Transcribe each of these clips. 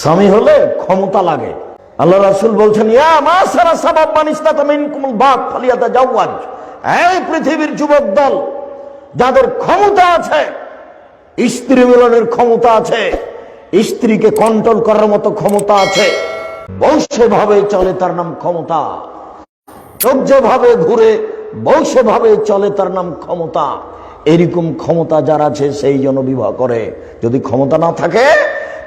স্বামী হলে ক্ষমতা লাগে। আল্লাহ রাসুল বলছেন এই পৃথিবীর যুবক দল, যাদের ক্ষমতা আছে, স্ত্রী মিলনের ক্ষমতা আছে, স্ত্রীকে কন্ট্রোল করার মতো ক্ষমতা আছে বংশভাবে চলে তার নাম ক্ষমতা। ভাবে ঘুরে বংশভাবে চলে তার নাম ক্ষমতা। এরকম ক্ষমতা যার আছে, সেই জন্য বিবাহ করে। যদি ক্ষমতা না থাকে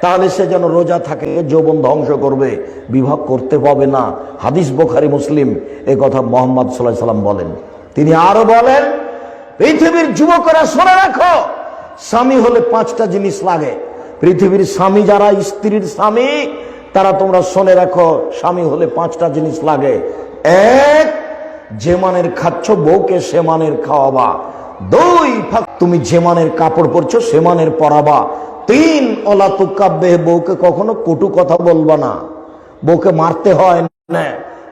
তাহলে সে যেন রোজা থাকে, যৌবন ধ্বংস করবে বিবাহ করতে পাবে না। হাদিস বোখারি, মুসলিম, এ কথা মোহাম্মদ সাল্লাহ সাল্লাম বলেন। তিনি আরও বলেন, পৃথিবীর যুবকরা শোনে রাখো, স্বামী হলে পাঁচটা জিনিস লাগে। পৃথিবীর স্বামী যারা, স্ত্রীর স্বামী, তারা তোমরা শোনে রাখো, স্বামী হলে পাঁচটা জিনিস লাগে। এক, যে মানের খাচ্ছ বউকে সে মানের খাওয়াবা। দুই তুমি যে মানের কাপড় পরছো সে মানের পরাবা। তিন ওলা তুকাব্বে, বউকে কখনো কটু কথা বলবা না। বউকে মারতে হয় না,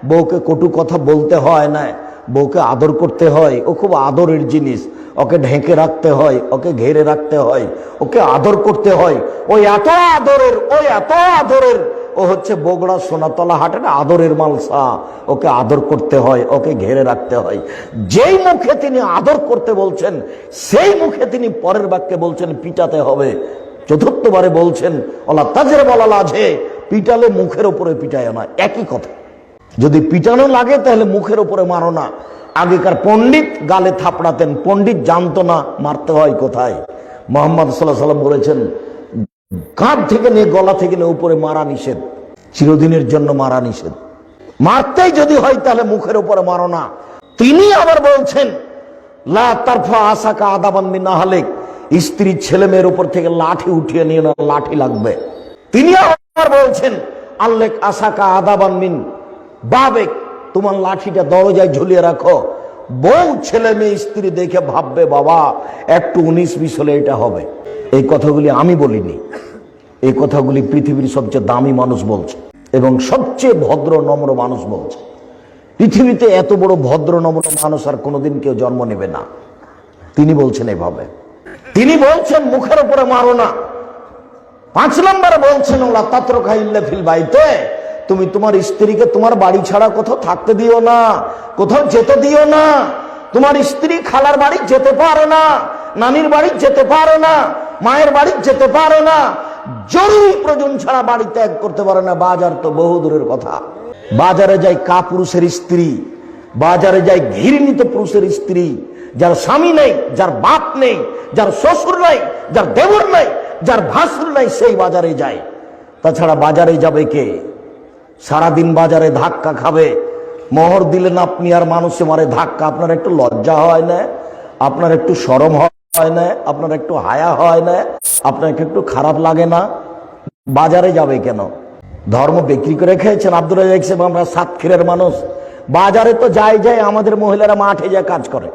বউকে কটু কথা বলতে হয় না, বউকে আদর করতে হয়। ও খুব আদরের জিনিস। ওকে ঢেকে রাখতে হয়, ওকে ঘেরে রাখতে হয়, ওকে আদর করতে হয়। ওই এত আদরের ওই এত আদরের। ও হচ্ছে বগড়া সোনাতলা হাটের আদরের মালসা। ওকে আদর করতে হয়, ওকে ঘেরে রাখতে হয়। যেই মুখে তিনি আদর করতে বলছেন, সেই মুখে তিনি পরের বাক্যে বলছেন, পিটাতে হবে। চতুর্থবারে বলছেন ওলা তাজের বলা লাজে। পিটালে মুখের উপরে পিটায় না, একই কথা। যদি পিটানো লাগে, তাহলে মুখের উপরে মারো না। আগেকার পণ্ডিত গালে থাপড়াতেন, পণ্ডিত জানতো না, মারতে হয় কোথায়। মোহাম্মদ সাল্লাহ সাল্লাম বলেছেন, কাঁধ থেকে নিয়ে গলা থেকে নিয়ে উপরে মারা নিষেধ। চিরদিনের জন্য মারা নিষেধ। মারতেই যদি হয়, তাহলে মুখের উপরে মারো না। তিনি আবার বলছেন, লা তারফা আশাকা আদাবান্দি না হলে স্ত্রীর ছেলে মেয়ের উপর থেকে লাঠি উঠিয়ে নিয়ে না লাঠি লাগবে। তিনি আবার বলছেন আল্লেখ আশাকা আদাবান্মিন বাবেক, তোমার লাঠিটা দরজায় ঝুলিয়ে রাখো। বউ ছেলে মেয়ে স্ত্রী দেখে ভাববে, বাবা, একটু উনিশ বিশ হলে এটা হবে। এই কথাগুলি আমি বলিনি। এই কথাগুলি পৃথিবীর সবচেয়ে দামি মানুষ বলছে এবং সবচেয়ে ভদ্র, নম্র মানুষ বলছে। পৃথিবীতে এত বড় ভদ্র, নম্র মানুষ আর কোনোদিন কেউ জন্ম নেবে না। তিনি বলছেন এভাবে। তিনি বলছেন, মুখের উপরে মারো না। পাঁচ নম্বরে বলছেন ফিল বাইতে। তুমি তোমার স্ত্রীকে তোমার বাড়ি ছাড়া কোথাও থাকতে দিও না, কোথাও যেতে দিও না। তোমার স্ত্রী খালার বাড়ি যেতে পারে না, নানির বাড়ি যেতে পারে না, মায়ের বাড়ি যেতে পারে না। জরুরি প্রয়োজন ছাড়া বাড়ি ত্যাগ করতে পারে না। বাজার তো বহু দূরের কথা। বাজারে যায় কা পুরুষের স্ত্রী, বাজারে যায় ঘৃণিত পুরুষের স্ত্রী। যার স্বামী নেই, যার বাপ নেই, যার শ্বশুর নেই, যার দেবর নেই, যার ভাসুর নেই, সেই বাজারে যায়। তাছাড়া বাজারে যাবে কে? সারাদিন বাজারে ধাক্কা খাবে। মোহর দিলেন আপনি আর মানুষে মারে ধাক্কা। আপনার একটু লজ্জা হয় না? আপনার একটু সরম হয় না? আপনার একটু হায়া হয় না? আপনাকে একটু খারাপ লাগে না? বাজারে যাবে কেন? ধর্ম বিক্রি করে খেয়েছেন আব্দুল রাজাক আমরা সাতক্ষীরের মানুষ। বাজারে তো যাই যাই আমাদের মহিলারা মাঠে যায় কাজ করে।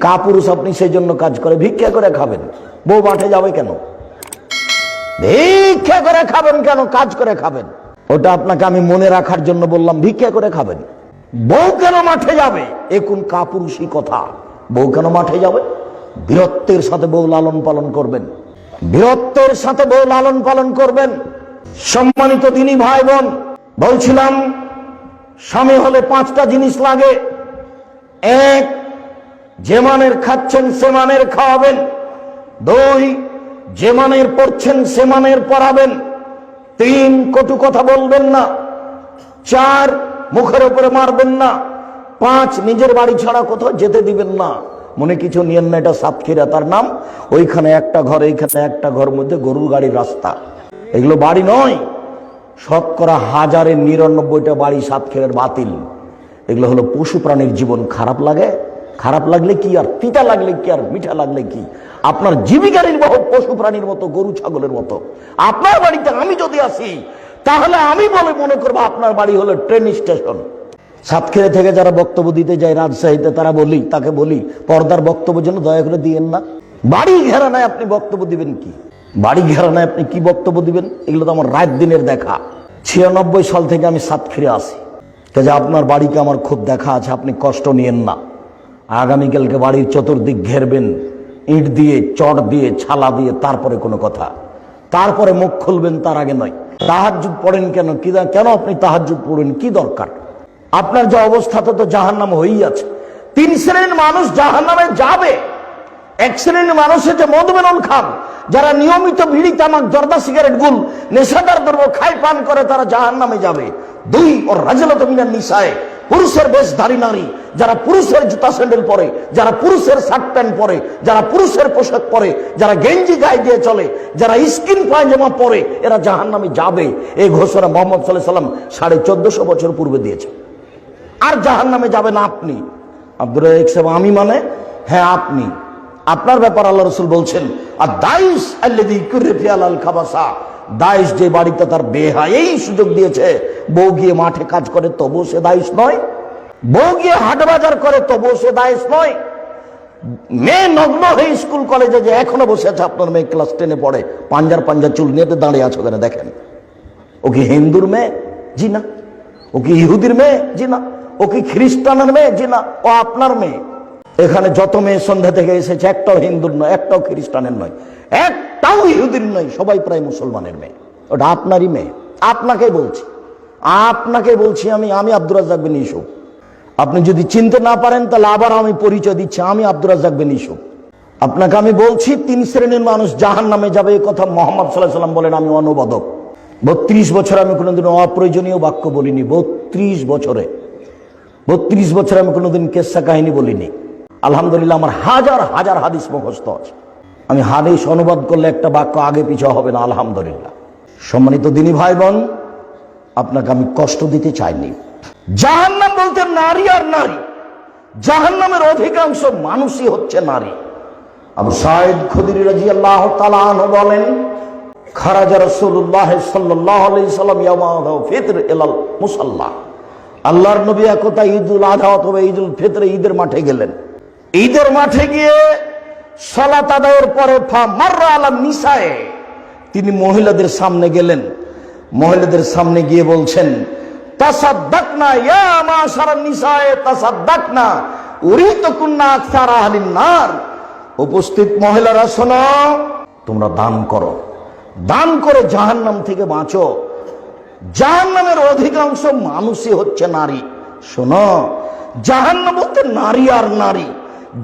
কাপুরুষ আপনি সেই জন্য কাজ করে, ভিক্ষা করে খাবেন। বউ মাঠে যাবে কেন? ভিক্ষা করে খাবেন কেন? কাজ করে খাবেন। ওটা আপনাকে আমি মনে রাখার জন্য বললাম, ভিক্ষা করে খাবেন। বউ কেন মাঠে যাবে? এ কাপুরুষই কথা। বউ কেন মাঠে যাবে? বীরত্বের সাথে বউ লালন পালন করবেন। বীরত্বের সাথে বউ লালন পালন করবেন। সম্মানিত দিনী ভাই বোন, বলছিলাম, স্বামী হলে পাঁচটা জিনিস লাগে। এক যে মানের খাচ্ছেন সে মানের খাওয়াবেন। দুই যে মানের পড়ছেন সে মানের পড়াবেন। তিন কটু কথা বলবেন না। চার মুখের উপরে মারবেন না। পাঁচ নিজের বাড়ি ছাড়া কোথাও যেতে দিবেন না। মনে কিছু নিয়েন না, এটা সাতক্ষীরা। তার নাম ওইখানে একটা ঘর, এইখানে একটা ঘর মধ্যে গরুর গাড়ির রাস্তা। এগুলো বাড়ি নয়। শতকরা হাজারে নিরানব্বইটা বাড়ি সাতক্ষীরের বাতিল। এগুলো হলো পশু প্রাণীর জীবন। খারাপ লাগে? খারাপ লাগলে কি আর, তিতা লাগলে কি আর, মিঠা লাগলে কি? আপনার জীবিকা নির্বাহ পশু প্রাণীর মতো, গরু ছাগলের মতো। আপনার বাড়িতে আমি যদি আসি, তাহলে আমি বলে মনে করব আপনার বাড়ি হলো ট্রেন স্টেশন সাতক্ষীরা থেকে যারা বক্তব্য দিতে যায় রাজশাহীতে, তারা বলি, তাকে বলি, পর্দার বক্তব্য যেন দয়া করে দিয়েন না। বাড়ি ঘেরা নাই আপনি বক্তব্য দিবেন কি? বাড়ি ঘেরা নাই আপনি কি বক্তব্য দিবেন? এগুলো তো আমার রাত দিনের দেখা। ছিয়ানব্বই সাল থেকে আমি সাতক্ষীরা আসি। কাজে আপনার বাড়িকে আমার খুব দেখা আছে, আপনি কষ্ট নিয়েন না। আগামীকালকে বাড়ির চতুর্দিক ঘেরবেন, ইট দিয়ে, চট দিয়ে, ছালা দিয়ে, তারপরে কোনো কথা। তারপরে মুখ খুলবেন, তার আগে নয়। তাহাজ্জুদ পড়েন কেন? কি কেন আপনি তাহাজ্জুদ পড়েন? কি দরকার? আপনার যে অবস্থা, তো জাহান্নাম হয়েই আছে। তিন শ্রেণির মানুষ জাহান্নামে যাবে। এক শ্রেণির মানুষ হচ্ছে মধুমেনন খান, যারা নিয়মিত বিড়ি, তামাক, জর্দা, সিগারেট, গুল, নেশাদার দ্রব্য খাই পান করে, তারা জাহান নামে যাবে। দুই ওর রাজলত মিনার নিশায় পুরুষের বেশধারী নারী, যারা পুরুষের জুতা স্যান্ডেল পরে, যারা পুরুষের শার্ট প্যান্ট পরে, যারা পুরুষের পোশাক পরে, যারা গেঞ্জি গায়ে দিয়ে চলে, যারা স্কিন পায়জামা পরে, এরা জাহান নামে যাবে। এই ঘোষণা মোহাম্মদ সাল্লাহ সাল্লাম সাড়ে চোদ্দশো বছর পূর্বে দিয়েছে আর জাহান নামে যাবেন আপনি। আব্দুর সাহেব, আমি মানে? হ্যাঁ আপনি। আপনার ব্যাপার আল্লাহ রসুল বলছেন আর আল্লাদি কুরেফিয়াল খাবাসা। দাইশ যে বাড়িতে তার বেহাই সুযোগ দিয়েছে। বউ গিয়ে মাঠে কাজ করে তবু সে দাইশ নয়। বউ গিয়ে হাট বাজার করে তবু সে দাইশ নয়। মেয়ে নগ্ন হয়ে স্কুল কলেজে যে এখনও বসে আছে, আপনার মেয়ে ক্লাস টেনে পড়ে, পাঞ্জার পাঞ্জার চুল নিয়ে দাঁড়িয়ে আছে ওখানে, দেখেন। ও কি হিন্দুর মেয়ে? জি না। ও কি ইহুদির মেয়ে? জি না। ও কি খ্রিস্টানের মেয়ে? জি না। ও আপনার মেয়ে। এখানে যত মেয়ে সন্ধ্যা থেকে এসেছে, একটাও হিন্দুর নয়, একটাও খ্রিস্টানের নয়। একটাও ইহুদির নয় সবাই প্রায় মুসলমানের মেয়ে। ওটা আপনারই মেয়ে। আপনাকে বলছি। আপনাকে বলছি আমি আমি আব্দুর রাজ্জাক বিন আপনি যদি চিনতে না পারেন, তাহলে আবার আমি পরিচয় দিচ্ছি, আমি আব্দুর রাজ্জাক বিন আপনাকে আমি বলছি, তিন শ্রেণির মানুষ জাহান নামে যাবে, এই কথা মোহাম্মদ সাল্লাহ সাল্লাম বলেন, আমি অনুবাদক। বত্রিশ বছর আমি কোনোদিন অপ্রয়োজনীয় বাক্য বলিনি, বত্রিশ বছরে। বত্রিশ বছরে আমি কোনোদিন কেসা কাহিনী বলিনি। আলহামদুলিল্লাহ, আমার হাজার হাজার হাদিস মুখস্থ আছে। আমি হাদিস অনুবাদ করলে একটা বাক্য আগে পিছু হবে না, আলহামদুলিল্লাহ। সম্মানিত দিনী ভাই বোন আপনাকে আমি কষ্ট দিতে চাইনি। জাহান্নাম বলতে নারী আর নারী। জাহান্নামের অধিকাংশ মানুষই হচ্ছে নারী। আবু সাইদ খুদির রাজি আল্লাহ বলেন, খারাজা রসুল্লাহ সাল্লাহ সাল্লাম ফিতর এলাল মুসাল্লাহ আল্লাহর নবী একতা ঈদুল আধা অথবা ঈদুল ফিতরে ঈদের মাঠে গেলেন। ঈদের মাঠে গিয়ে সালাত আদায়ের পরে নিসায়ে। তিনি মহিলাদের সামনে গেলেন। মহিলাদের সামনে গিয়ে বলছেন উপস্থিত মহিলারা, শোনো, তোমরা দান করো। দান করে, জাহান্নাম থেকে বাঁচো। জাহান্নামের অধিকাংশ মানুষই হচ্ছে নারী। শোনো, জাহান্নাম বলতে নারী আর নারী।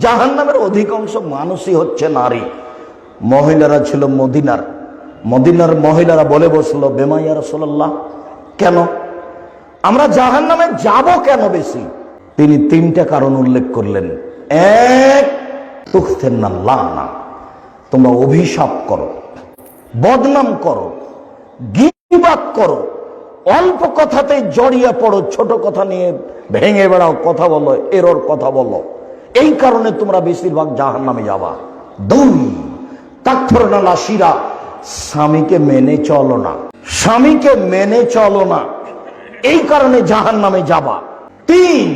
জাহান্নামের অধিকাংশ মানুষই হচ্ছে নারী। মহিলারা ছিল মদিনার। মদিনার মহিলারা বলে বসল বেমাইয়া রসোল্লাহ কেন? আমরা জাহান নামে যাব কেন বেশি? তিনি তিনটা কারণ উল্লেখ করলেন। এক তুখতেন না লানা। তোমরা অভিশাপ করো, বদনাম করো গিবাদ করো, অল্প কথাতে জড়িয়ে পড়ো, ছোট কথা নিয়ে ভেঙে বেড়াও, কথা বলো, এরর কথা বলো। এই কারণে তোমরা বেশিরভাগ জাহান নামে যাবা। দুই স্বামীকে মেনে চলো না। স্বামীকে মেনে চলো না। এই কারণে জাহান নামে যাবা। তিন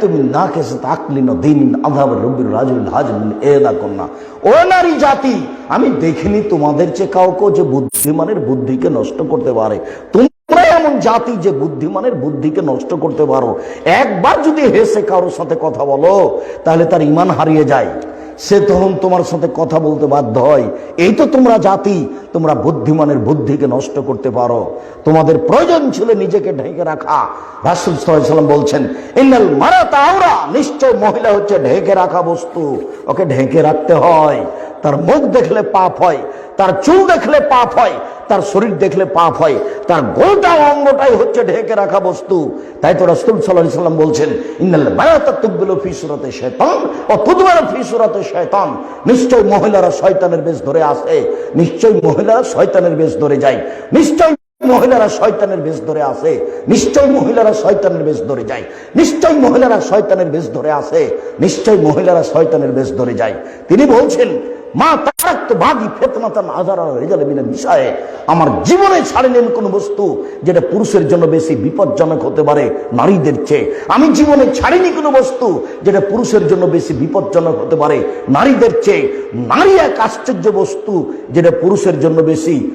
তুমি না কেসে তাকলিন দিন আধাব রবির রাজুল এদা কন্যা ও নারী জাতি, আমি দেখিনি তোমাদের চেয়ে কাউকে যে বুদ্ধিমানের বুদ্ধিকে নষ্ট করতে পারে। তোমরা এমন জাতি যে বুদ্ধিমানের বুদ্ধিকে নষ্ট করতে পারো। একবার যদি হেসে কারোর সাথে কথা বলো, তাহলে তার ইমান হারিয়ে যায়। সে তখন তোমার সাথে কথা বলতে বাধ্য হয়। এই তো তোমরা জাতি, তোমরা বুদ্ধিমানের বুদ্ধিকে নষ্ট করতে পারো। তোমাদের প্রয়োজন ছিল নিজেকে ঢেকে রাখা। রাসুল বলছেন, ইন্নাল মারা তাওরা নিশ্চয় মহিলা হচ্ছে ঢেকে রাখা বস্তু। ওকে ঢেকে রাখতে হয়। তার মুখ দেখলে পাপ হয়। তার চুল দেখলে পাপ হয়, তার শরীর দেখলে পাপ হয়, তার গোটা অঙ্গটাই হচ্ছে ঢেকে রাখা বস্তু। তাই তো রাসুল সাল্লাহ সাল্লাম বলছেন ফিসুরাতে ও ফিসুরাতে নিশ্চয় মহিলারা শয়তানের বেশ ধরে আসে নিশ্চয় মহিলারা শয়তানের বেশ ধরে যায়, নিশ্চয় মহিলারা শয়তানের বেশ ধরে আসে নিশ্চয় মহিলারা শয়তানের বেশ ধরে যায়, নিশ্চয় মহিলারা শয়তানের বেশ ধরে আসে নিশ্চয় মহিলারা শয়তানের বেশ ধরে যায়। তিনি বলছেন মা আজারা রেজাল বিষয়ে। আমার জীবনে ছাড়িলেন কোন বস্তু যেটা পুরুষের জন্য বেশি বিপজ্জনক হতে পারে নারীদের চেয়ে। আমি জীবনে ছাড়িনি কোনো বস্তু যেটা পুরুষের জন্য বেশি বিপজ্জনক হতে পারে নারীদের চেয়ে। নারী এক আশ্চর্য বস্তু যেটা পুরুষের জন্য বেশি